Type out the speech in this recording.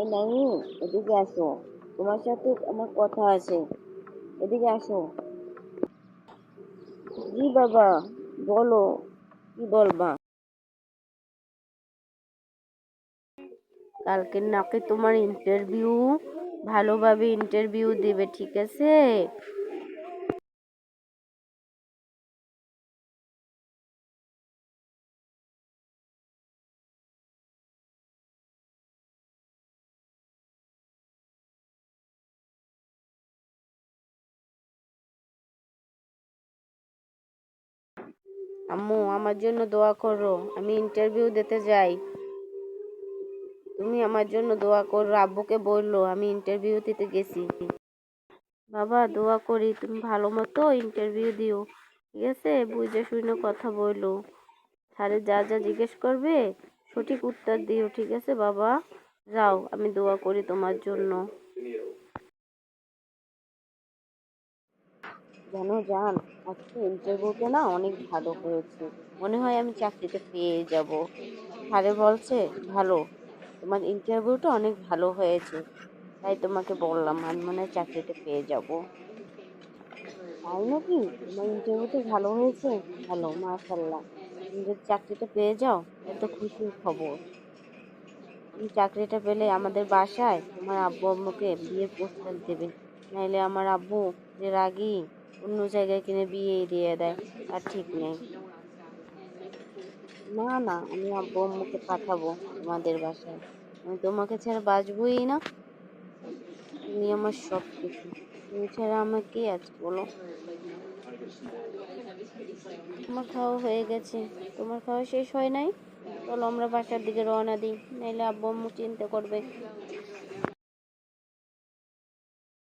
এই নাই, এদিকে আসো। তোমার সাথে আমার কথা আছে। এদিকে আসো। জি বাবা, বলো, কি বলবা? কালকে নাকি তোমার ইন্টারভিউ ভালোভাবে ইন্টারভিউ দিবে, ঠিক আছে? আম্মু, আমার জন্য দোয়া করো, আমি ইন্টারভিউ দিতে যাই। তুমি আমার জন্য দোয়া করো, আব্বুকে বলল, আমি ইন্টারভিউ দিতে গেছি। বাবা, দোয়া করি, তুমি ভালো মতো ইন্টারভিউ দিও, ঠিক আছে? বুঝে শুনে কথা বলল। স্যারে যা যা জিজ্ঞেস করবে, সঠিক উত্তর দিও, ঠিক আছে বাবা? যাও, আমি দোয়া করি তোমার জন্য। জানো জান আজকে ইন্টারভিউটা না অনেক ভালো হয়েছে। মনে হয় আমি চাকরিটা পেয়ে যাব। স্যারে বলছে, ভালো। তোমার ইন্টারভিউটা অনেক ভালো হয়েছে। তাই তোমাকে বললাম, আমি মনে হয় চাকরিটা পেয়ে যাব। তাই নাকি? তোমার ইন্টারভিউটা ভালো হয়েছে? ভালো মাশাল্লাহ তুমি যদি চাকরিটা পেয়ে যাও এত খুশির খবর। তুমি চাকরিটা পেলে আমাদের বাসায় তোমার আব্বু আম্মুকে বিয়ের প্রস্তাব দেবে। নাইলে আমার আব্বু যে রাগী অন্য জায়গায় কিনে বিয়ে দিয়ে দেয়, আর ঠিক নেই। না না, আমি আব্বু আম্মুকে পাঠাবো আমাদের বাসায়। আমি তোমাকে ছাড়া বাঁচবই না। তুমি আমার সব কিছু তুমি ছাড়া আমার কে আছে, বলো? তোমার খাওয়া হয়ে গেছে। তোমার খাওয়া শেষ হয় নাই? চলো আমরা বাসার দিকে রওনা দিই। নাইলে আব্বু আম্মু চিন্তা করবে।